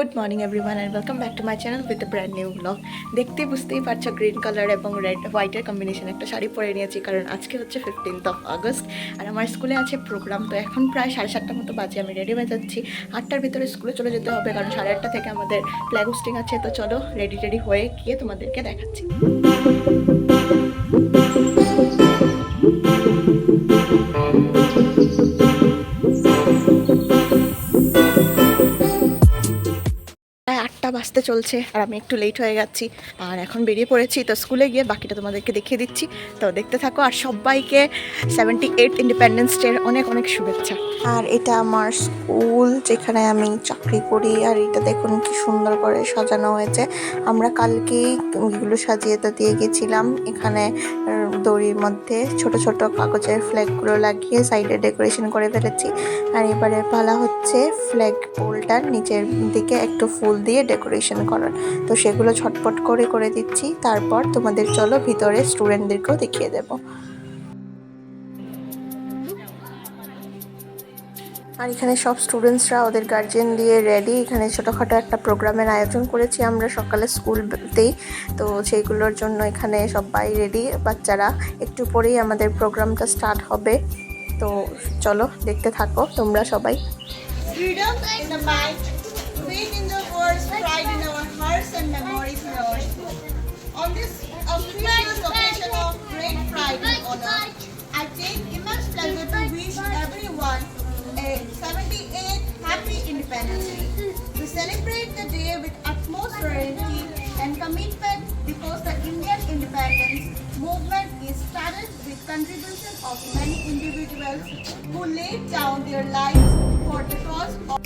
Good morning everyone and welcome back to my channel with brand new blog দেখতে বুঝতেই পারছ green colour এবং red হোয়াইটের combination একটা শাড়ি পরে নিয়েছি, কারণ আজকে হচ্ছে ফিফটিন্থ অফ আগস্ট আর আমার স্কুলে আছে প্রোগ্রাম তো এখন প্রায় সাড়ে সাতটার মতো বাজে, আমি রেডি হয়ে যাচ্ছি। আটটার ভিতরে স্কুলে চলে যেতে হবে, কারণ সাড়ে আটটা থেকে আমাদের ফ্ল্যাগ হোস্টিং আছে, তো চলো রেডি টেডি হয়ে গিয়ে তোমাদেরকে দেখাচ্ছি। চলছে আর আমি একটু লেট হয়ে যাচ্ছি। আর এখন বেরিয়ে পড়েছি, তো স্কুলে গিয়ে বাকিটা তোমাদেরকে দেখিয়ে দিচ্ছি। তো দেখতে থাকো, আর সবাইকে সেভেন্টি এইট ইন্ডিপেন্ডেন্স ডের অনেক অনেক শুভেচ্ছা। আর এটা আমার স্কুল যেখানে আমি চাকরি করি, আর এটা দেখুন কি সুন্দর করে সাজানো হয়েছে। আমরা কালকেই এগুলো সাজিয়ে তো দিয়ে গেছিলাম, এখানে দড়ির মধ্যে ছোট ছোট কাগজের ফ্ল্যাগগুলো লাগিয়ে সাইডে ডেকোরেশন করে ফেলেছি। আর এবারে পালা হচ্ছে ফ্ল্যাগ পোলটার নিচের দিকে একটু ফুল দিয়ে ডেকোরেশন করার তো সেগুলো ছটপট করে করে দিচ্ছি। তারপর তোমাদের চলো ভিতরে স্টুডেন্টদেরকেও দেখিয়ে দেবো। আর এখানে সব স্টুডেন্টসরা ওদের গার্জিয়ান দিয়ে রেডি। এখানে ছোটোখাটো একটা প্রোগ্রামের আয়োজন করেছি আমরা সকালে স্কুলতেই। তো সেইগুলোর জন্য এখানে সবাই রেডি। বাচ্চারা একটু পরেই আমাদের প্রোগ্রামটা স্টার্ট হবে। তো চলো দেখতে থাকো তোমরা সবাই। In and memories. On this auspicious occasion of great Friday I take immense pleasure to wish everyone a 78th Happy Independence Day. We celebrate the day with utmost serenity and commitment because the Indian independence movement is started with contribution of many individuals who laid down their lives for the cause of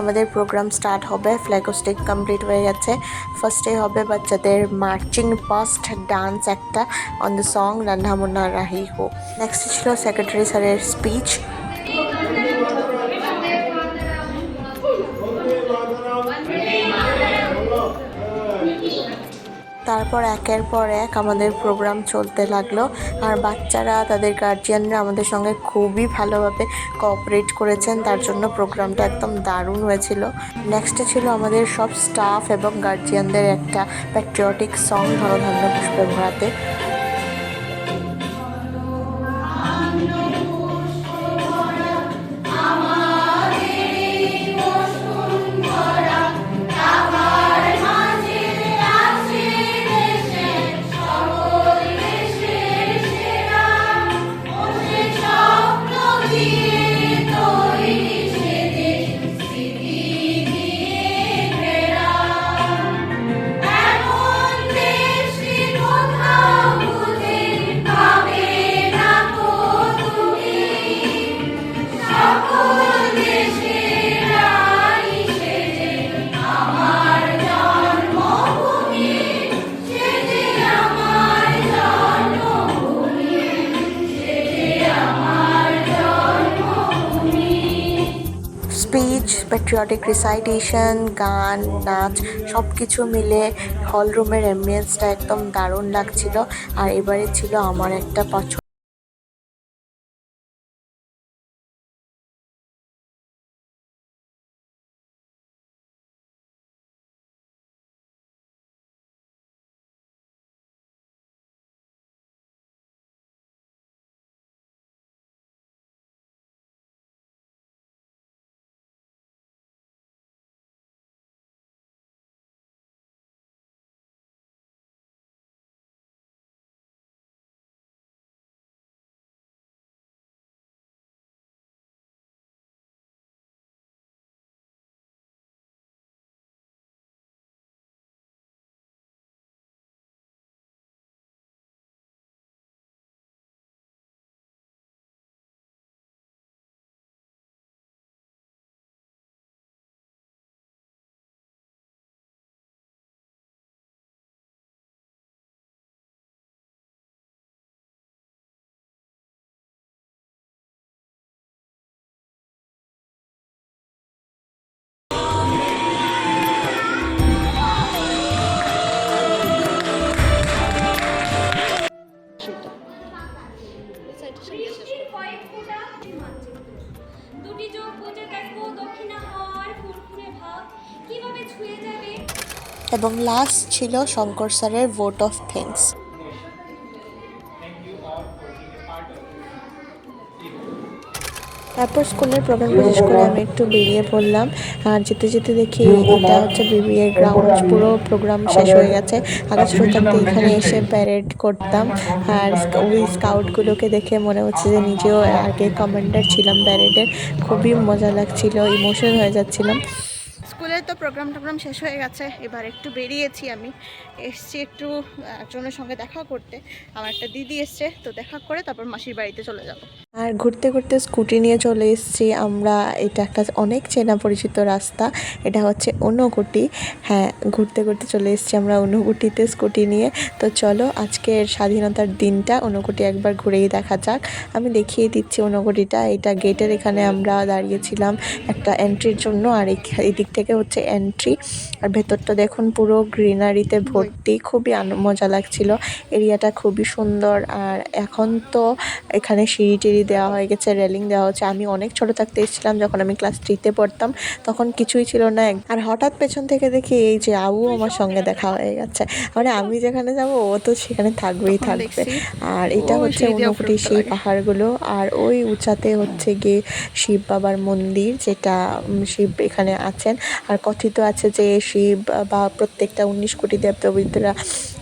আমাদের programme start হবে। Flag hoisting complete হয়ে গেছে। ফার্স্টে হবে বাচ্চাদের marching past dance একটা on the song রান্না মুন্না রাহি হো নেক্সট ছিল সেক্রেটারি স্যারের স্পিচ তারপর একের পর এক আমাদের প্রোগ্রাম চলতে লাগল। আর বাচ্চারা, তাদের গার্জিয়ানরা আমাদের সঙ্গে খুবই ভালোভাবে কোঅপারেট করেছেন। তার জন্য প্রোগ্রামটা একদম দারুণ হয়েছিল। নেক্সটে ছিল আমাদের সব স্টাফ এবং গার্জিয়ানদের একটা প্যাট্রিয়টিক সং ধরো ধন্য পুষ্পে ভরাতে স্পিচ প্যাট্রিয়টিক রিসাইটেশন গান, নাচ সব কিছু মিলে হল রুমের অ্যাম্বিয়েন্সটা একদম দারুণ লাগছিল। আর এবারে ছিল আমার একটা পছন্দ। এবং লাস্ট ছিল শঙ্কর স্যারের ভোট অফ থ্যাঙ্কস তারপর স্কুলের প্রোগ্রাম শেষ করে আমি একটু বেরিয়ে পড়লাম। আর যেতে যেতে দেখি এটা হচ্ছে বিবিএ গ্রাউন্ড পুরো প্রোগ্রাম শেষ হয়ে গেছে। আকাশ থাকতে এখানে এসে প্যারেড করতাম। আর ওই স্কাউটগুলোকে দেখে মনে হচ্ছে যে নিজেও আগে কমান্ডার ছিলাম প্যারেডের খুবই মজা লাগছিল ইমোশন হয়ে যাচ্ছিলাম। তো প্রোগ্রাম টোগ্রাম শেষ হয়ে গেছে, এবার একটু বেরিয়েছি আমি। এসছি একটু একজনের সঙ্গে দেখা করতে। আমার একটা দিদি এসছে, তো দেখা করে তারপর মাসির বাড়িতে চলে যাব। আর ঘুরতে ঘুরতে স্কুটি নিয়ে চলে এসেছি। আমরা, এটা একটা অনেক চেনা পরিচিত রাস্তা। এটা হচ্ছে অনুকুটি হ্যাঁ ঘুরতে ঘুরতে চলে এসেছি আমরা অনুকুটিতে স্কুটি নিয়ে। তো চলো, আজকের স্বাধীনতার দিনটা অনুকুটি একবার ঘুরেই দেখা যাক। আমি দেখিয়ে দিচ্ছি অনুকুটিটা এটা গেটের এখানে আমরা দাঁড়িয়েছিলাম একটা এন্ট্রির জন্য, আর এই- এই দিক থেকে হচ্ছে এন্ট্রি আর ভেতরটা দেখুন পুরো গ্রিনারিতে ভর্তি। খুবই মজা লাগছিল। এরিয়াটা খুবই সুন্দর। আর এখন তো এখানে সিঁড়ি টিড়ি দেওয়া হয়ে গেছে রেলিং দেওয়া হচ্ছে। আমি অনেক ছোট থাকতে এসেছিলাম যখন আমি ক্লাস থ্রিতে পড়তাম। তখন কিছুই ছিল না আর হঠাৎ পেছন থেকে দেখি এই যে আবু আমার সঙ্গে দেখা হয়ে গেছে। মানে আমি যেখানে যাব ও তো সেখানে থাকবেই থাকবে। আর এটা হচ্ছে ঊনকোটি সেই পাহাড়গুলো। আর ওই উঁচাতে হচ্ছে গিয়ে শিব বাবার মন্দির যেটা শিব এখানে আছেন। আর কথিত আছে যে শিব বা প্রত্যেকটা উনিশ কোটি দেবদেবীরা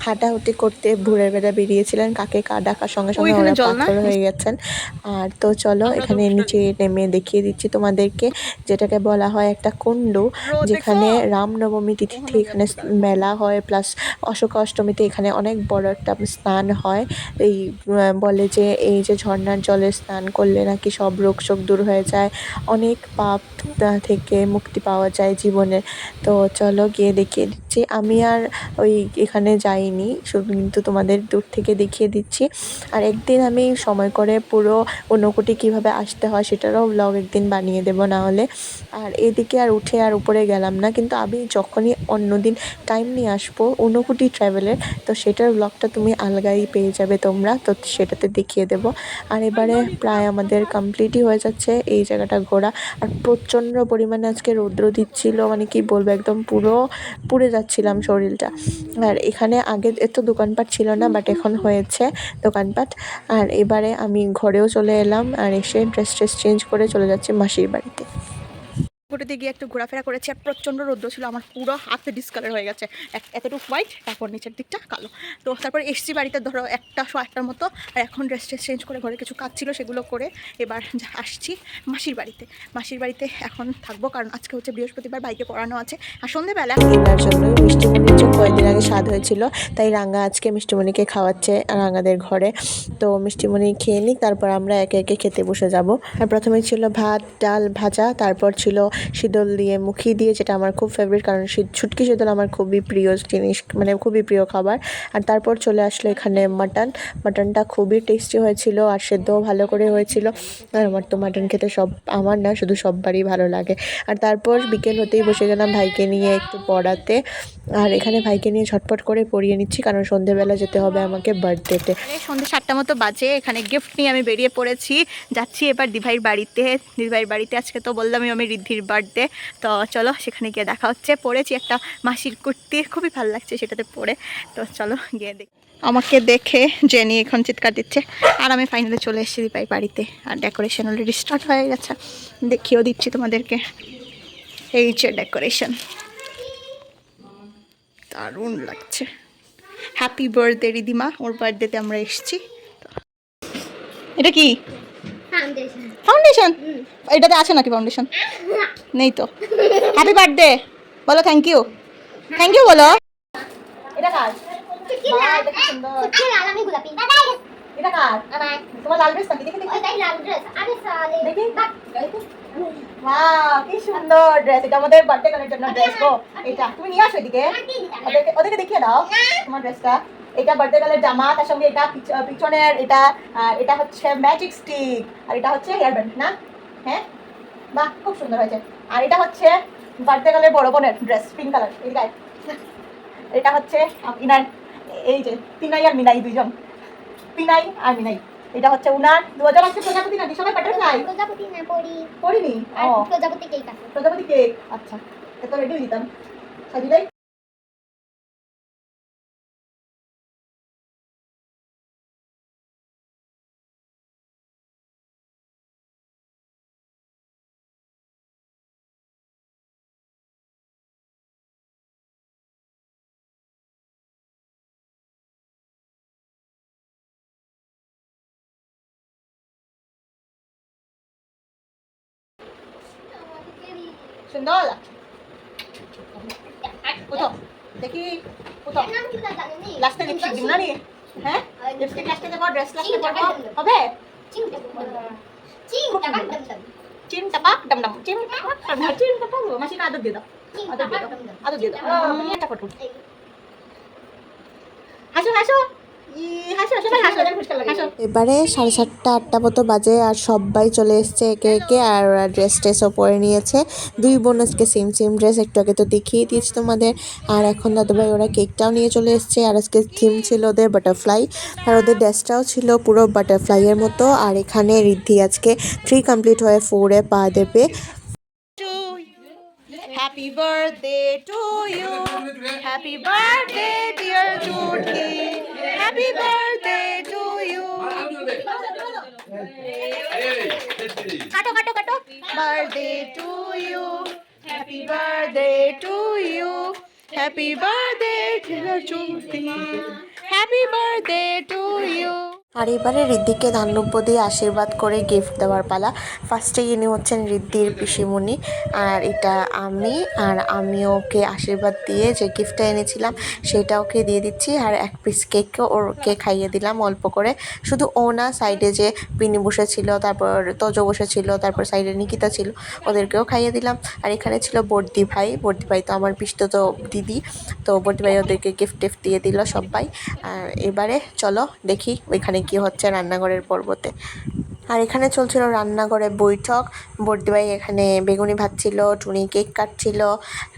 হাঁটাহুটি করতে ভোরের বেলা বেরিয়েছিলেন কাকে কা ডাকার সঙ্গে সঙ্গে ওরা পাথর হয়ে গেছেন। আর তো চলো এখানে নিচে নেমে দেখিয়ে দিচ্ছি তোমাদেরকে যেটাকে বলা হয় একটা কুণ্ড যেখানে রামনবমী তিথিতে এখানে মেলা হয় প্লাস অশোক অষ্টমীতে এখানে অনেক বড় একটা স্নান হয়। এই বলে যে এই যে ঝর্ণার জলে স্নান করলে নাকি সব রোগ শোক দূর হয়ে যায়। অনেক পাপ থেকে মুক্তি পাওয়া যায় জীবনে। তো চলো গিয়ে দেখিয়ে দিচ্ছি আমি আর ওই এখানে যাইনি, শুধু কিন্তু তোমাদের দূর থেকে দেখিয়ে দিচ্ছি। আর একদিন আমি সময় করে পুরো ঊনকোটি কীভাবে আসতে হয় সেটারও ব্লগ একদিন বানিয়ে দেবো না হলে আর এদিকে আর উঠে আর উপরে গেলাম না, কিন্তু আমি যখনই অন্যদিন টাইম নিয়ে আসব ঊনকোটি ট্রাভেলের তো সেটার ব্লগটা তুমি আলগাই পেয়ে যাবে তোমরা, তো সেটাতে দেখিয়ে দেবো। আর এবারে প্রায় আমাদের কমপ্লিটই হয়ে যাচ্ছে এই জায়গাটা ঘোরা। আর প্রচণ্ড পরিমাণে আজকে রৌদ্র দিচ্ছিল মানে কি বলব, একদম পুরো, পুড়ে যাচ্ছিলাম শরীরটা। আর এখানে আগে এত দোকানপাট ছিল না বাট এখন হয়েছে দোকানপাট। আর এবারে আমি ঘরেও চলে এলাম, আর এসে ড্রেস ট্রেস চেঞ্জ করে চলে যাচ্ছি মাসির বাড়িতে। ঘুরতে গিয়ে একটু ঘোরাফেরা করেছি আর প্রচণ্ড রৌদ্র ছিল, আমার পুরো হাতে ডিসকালার হয়ে গেছে। এতটুকু হোয়াইট তারপর নিচের দিকটা কালো। তো তারপর এসছি বাড়িতে, ধরো একটা শো মতো, আর এখন ড্রেস ট্রেস চেঞ্জ করে ঘরে কিছু কাজ ছিল সেগুলো করে এবার আসছি মাসির বাড়িতে। মাসির বাড়িতে এখন থাকব, কারণ আজকে হচ্ছে বৃহস্পতিবার, বাইকে পড়ানো আছে। আর সন্ধেবেলা কেনার জন্য মিষ্টিমণির যে কয়েকদিন আগে স্বাদ হয়েছিল, তাই রাঙ্গা আজকে মিষ্টিমণিকে খাওয়াচ্ছে রাঙ্গাদের ঘরে। তো মিষ্টিমণি খেয়ে নিই তারপর আমরা একে একে খেতে বসে যাব। আর প্রথমে ছিল ভাত, ডাল ভাজা, তারপর ছিল শীতল দিয়ে মুখি দিয়ে, যেটা আমার খুব ফেভারিট কারণ ছুটকি শীতল আমার খুবই প্রিয় জিনিস মানে খুবই প্রিয় খাবার। আর তারপর চলে আসলো এখানে মাটন। মাটনটা খুবই টেস্টি হয়েছিল আর সেদ্ধও ভালো করে হয়েছিল। আর আমার তো মাটন খেতে সব, আমার না, শুধু সববারই ভালো লাগে। আর তারপর বিকেল হতেই বসে গেলাম ভাইকে নিয়ে একটু পড়াতে। আর এখানে ভাইকে নিয়ে ঝটপট করে পড়িয়ে নিচ্ছি, কারণ সন্ধেবেলা যেতে হবে আমাকে বার্থডেতে সন্ধ্যে সাতটা মতো বাজে, এখানে গিফট নিয়ে আমি বেরিয়ে পড়েছি। যাচ্ছি এবার দিভাইয়ের বাড়িতে। দিভাইয়ের বাড়িতে আজকে তো বললাম আমি রিদ্ধির বার্থডে তো চলো, সেখানে গিয়ে দেখা হচ্ছে। পড়েছি একটা মাসির কুর্তি। খুবই ভালো লাগছে সেটাতে পরে তো চলো, গিয়ে দেখ। আমাকে দেখে জেনি এখন চিৎকার দিচ্ছে। আর আমি ফাইনালি চলে এসেছি দিপাই বাড়িতে। আর ডেকোরেশন অলরেডি স্টার্ট হয়ে গেছে। দেখিয়েও দিচ্ছি তোমাদেরকে। এই যে ডেকোরেশন দারুণ লাগছে। Happy birthday Ridima. ওর বার্থডেতে আমরা এসেছি। এটা কি? ফাউন্ডেশন এটাতে আছে নাকি ফাউন্ডেশন নেই তো। হ্যাপি বার্থডে বলো থ্যাংক ইউ থ্যাংক ইউ বলো। এটা কার? কি বাহ, লাল। এটা তোমার লাল ড্রেস নাকি? দেখে দেখি। ওইটাই লাল ড্রেস আরে সালে। দেখি। ওয়াও কি সুন্দর ড্রেস এটা আমাদের বার্থডে কালের জন্য ড্রেস গো। এটা। তুমি নিয়ে আসো এদিকে। ওদেরকে ওদেরকে দেখিয়ে দাও তোমার ড্রেসটা এটা বার্থডে কালের জামা তার সঙ্গে এটা পিছ- পিছনের এটা আর এটা হচ্ছে ম্যাজিক স্টিক আর এটা হচ্ছে হেয়ার ব্যান্ড না? হ্যাঁ? বাহ খুব সুন্দর হয়েছে। আর এটা হচ্ছে বার্থডে কালের বড় বোনের ড্রেস পিঙ্ক কালার এই গায়ে। এটা হচ্ছে ইনার এই যে পিনাই আর মিনাই দুইজন। পিনাই আর মিনাই। এটা হচ্ছে উনার দু হাজার আছে প্রজাপতি নাকি সবাই বাটারফ্লাই প্রজাপতি না পড়ি আর প্রজাপতি কেক আছে। প্রজাপতি কেক আচ্ছা। এত রেডি হয়ে দিতাম সাজি লাগছে কোথাও দেখি কোথাও লাস্টে লিপস্টিক দিব না নি হ্যাঁ লিপস্টিক লাস্টে দেবো ড্রেস লাস্টে পরবো হবে চিন টাপাক ডম ডম চিন টাপাক ডম ডম চিন টাপাক মাসি না আদর দিয়ে দাও আদর দিয়ে দাও আদর দিয়ে দাও হাসো হাসো এবারে সাড়ে সাতটা, আটটা মতো বাজে আর সবাই চলে এসছে একে একে আর ড্রেস ট্রেসও পরে নিয়েছে। দুই বোন আজকে সেম সেম ড্রেস একটু আগে তো দেখিয়ে দিয়েছি তোমাদের। আর এখন দাদুভাই ওরা কেকটাও নিয়ে চলে এসছে। আর আজকে থিম ছিল ওদের বাটারফ্লাই আর ওদের ড্রেসটাও ছিল পুরো বাটারফ্লাইয়ের মতো। আর এখানে রিদ্ধি আজকে থ্রি কমপ্লিট হয়ে ফোরে পা দেবে। Happy birthday to you. Happy birthday, dear Jyoti. Happy birthday to you. Kato, kato, kato. Birthday to you. Happy birthday to you. Happy birthday, dear Jyoti. Happy birthday to you. আর এবারে ঋদ্ধিকে ধান্যব্য দিয়ে আশীর্বাদ করে gift দেওয়ার পালা। ফার্স্টে ইনি হচ্ছেন ঋদ্ধির পিসিমণি। আর এটা আমি, আর আমি ওকে আশীর্বাদ দিয়ে যে গিফটটা এনেছিলাম, সেটা ওকে দিয়ে দিচ্ছি। আর এক পিস কেকও ওকে খাইয়ে দিলাম অল্প করে। শুধু ও না সাইডে যে পিনি বসেছিল, তারপর তজো বসেছিল, তারপর সাইডে নিকিতা ছিল, ওদেরকেও খাইয়ে দিলাম। আর এখানে ছিল বর্দি ভাই। বর্দি ভাই তো আমার পিসতো তো দিদি। তো বর্দি ভাই ওদেরকে গিফট টিফট দিয়ে দিল সবাই আর এবারে চলো দেখি ওইখানে কি হচ্ছে রান্নাঘরের পর্বতে। আর এখানে চলছিল রান্নাঘরে বৈঠক। বর্দিবাই এখানে বেগুনি ভাজছিল, টুনি কেক কাটছিল,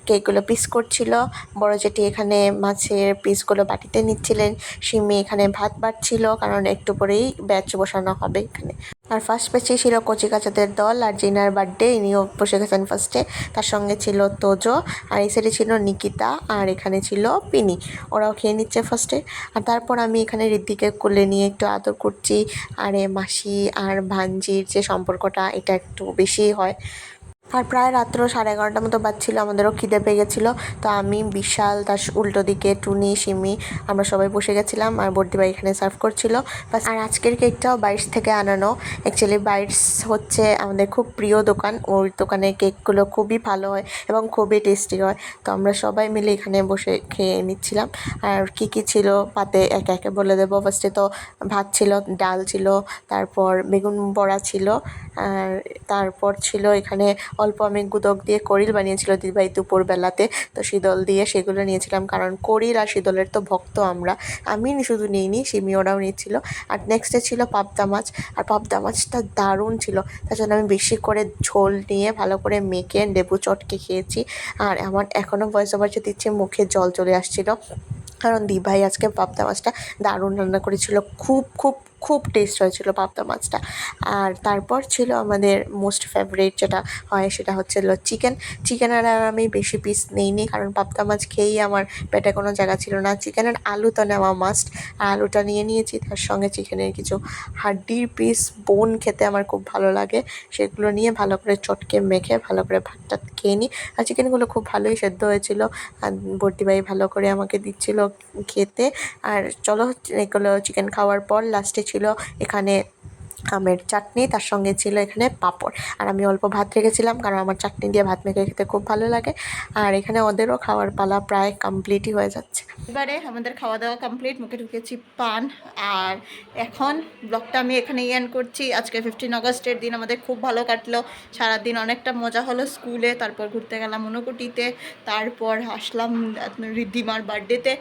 কেকগুলো পিস করছিল। বড় জেঠি এখানে মাছের পিসগুলো বাটিতে নিচ্ছিলেন। সিমি এখানে ভাত বাড়ছিল কারণ একটু পরেই ব্যাচ বসানো হবে এখানে। আর ফার্স্ট ম্যাচেই ছিল কচি কাচাদের দল আর জিনার বার্থডে ইনিও বসে গেছেন ফার্স্টে তার সঙ্গে ছিল তোজো আর এই সাইডে ছিল নিকিতা আর এখানে ছিল পিনি। ওরাও খেয়ে নিচ্ছে ফার্স্টে আর তারপর আমি এখানে ঋদ্ধিকে কোলে নিয়ে একটু আদর করছি। আর এ মাসি আর ভাঞ্জির যে সম্পর্কটা, এটা একটু বেশি হয়। আর প্রায় রাত্র সাড়ে এগারোটার মতো বাজছিল, আমাদেরও খিদে পেয়ে গেছিল। তো আমি, বিশাল, তার উল্টো দিকে টুনি সিমি আমরা সবাই বসে গেছিলাম আর বর্দিবাই এখানে সার্ভ করছিল। আর আজকের কেকটাও বাইশ থেকে আনানো। অ্যাকচুয়ালি বাইশ হচ্ছে আমাদের খুব প্রিয় দোকান। ওর দোকানে কেকগুলো খুবই ভালো হয় এবং খুবই টেস্টি হয়। তো আমরা সবাই মিলে এখানে বসে খেয়ে নিচ্ছিলাম। আর কী কী ছিল? পাতে একে একে বলে দেবো। ফার্স্টে তো ভাত ছিল, ডাল ছিল, তারপর বেগুন বড়া ছিল, আর তারপর ছিল এখানে অল্প আমি গুদক দিয়ে করিল বানিয়েছিল দিদিভাই দুপুরবেলাতে। তো শীতল দিয়ে সেগুলো নিয়েছিলাম, কারণ করিল আর শীতলের তো ভক্ত আমরা। আমি শুধু নিইনি, সিমি ওরাও নিচ্ছিল। আর নেক্সটে ছিল পাবদা মাছ। আর পাবদা মাছটা দারুণ ছিল। তার জন্য আমি বেশি করে ঝোল নিয়ে ভালো করে মেখে লেবু চটকে খেয়েছি। আর আমার এখনও ভয়েস ওভার দিচ্ছে মুখে জল চলে আসছিল। কারণ দিভাই আজকে পাবদা মাছটা দারুণ রান্না করেছিল। খুব খুব খুব টেস্ট হয়েছিল পাবদা মাছটা। আর তারপর ছিল আমাদের মোস্ট ফেভারিট যেটা হয় সেটা হচ্ছে চিকেন চিকেনের আর আমি বেশি পিস নিইনি কারণ পাবদা মাছ খেয়েই আমার পেটে কোনো জায়গা ছিল না। চিকেনের আলু তো নেওয়া মাস্ট আলুটা নিয়ে নিয়েছি, তার সঙ্গে চিকেনের কিছু হাড্ডির পিস বোন খেতে আমার খুব ভালো লাগে। সেগুলো নিয়ে ভালো করে চটকে মেখে ভালো করে ভাতটা খেয়ে নিই। আর চিকেনগুলো খুব ভালোই সেদ্ধ হয়েছিল। আর বর্দিভাই ভালো করে আমাকে দিচ্ছিল খেতে। আর চলো এগুলো চিকেন খাওয়ার পর লাস্টে ছিল এখানে আমের চাটনি, তার সঙ্গে ছিল এখানে পাঁপড়। আর আমি অল্প ভাত রেখেছিলাম কারণ আমার চাটনি দিয়ে ভাত মেখে খেতে খুব ভালো লাগে। আর এখানে ওদেরও খাওয়ার পালা প্রায় কমপ্লিটই হয়ে যাচ্ছে। এবারে আমাদের খাওয়া দাওয়া কমপ্লিট মুখে ঢুকেছি পান। আর এখন ব্লগটা আমি এখানে ইয়ান করছি। আজকে ফিফটিন আগস্টের দিন আমাদের খুব ভালো কাটলো। সারাদিন অনেকটা মজা হলো স্কুলে, তারপর ঘুরতে গেলাম অনুকুটিতে, তারপর আসলাম রিদ্ধিমার বার্থডেতে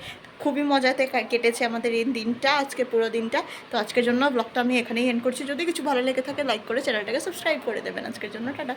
খুবই মজাতে কেটেছে আমাদের এই দিনটা আজকে পুরো দিনটা। তো আজকের জন্য ব্লগটা আমি এখানেই এন্ড করছি। যদি কিছু ভালো লেগে থাকে লাইক করে চ্যানেলটাকে সাবস্ক্রাইব করে দেবেন। আজকের জন্য টাটা।